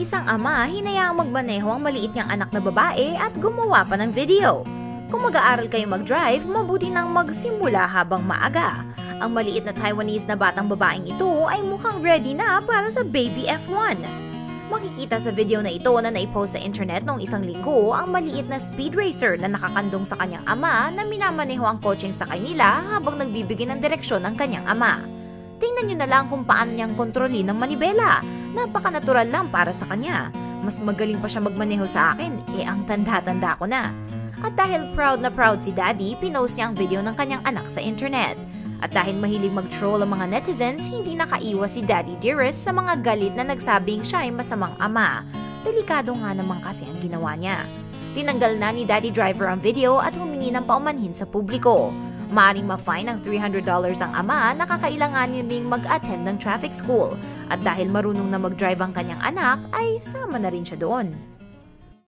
Isang ama hinayaang magmaneho ang maliit niyang anak na babae at gumawa pa ng video. Kung mag-aaral kayo mag-drive, mabuti nang magsimula habang maaga. Ang maliit na Taiwanese na batang babaeng ito ay mukhang ready na para sa baby F1. Makikita sa video na ito na naipost sa internet noong isang linggo ang maliit na speed racer na nakakandong sa kanyang ama na minamaneho ang kotseng sakay nila habang nagbibigay ng direksyon ng kanyang ama. Tingnan nyo na lang kung paano niyang kontrolin ng manibela. Napaka-natural lang para sa kanya. Mas magaling pa siya magmaneho sa akin, eh ang tanda-tanda ko na. At dahil proud na proud si Daddy, pinost niya ang video ng kanyang anak sa internet. At dahil mahilig mag-troll ang mga netizens, hindi nakaiwas si Daddy Dearest sa mga galit na nagsabing siya ay masamang ama. Delikado nga naman kasi ang ginawa niya. Tinanggal na ni Daddy Driver ang video at humingi ng paumanhin sa publiko. Maaring ma-fine ng $300 ang ama na kakailanganin ding mag-attend ng traffic school. At dahil marunong na mag-drive ang kanyang anak, ay sama na rin siya doon.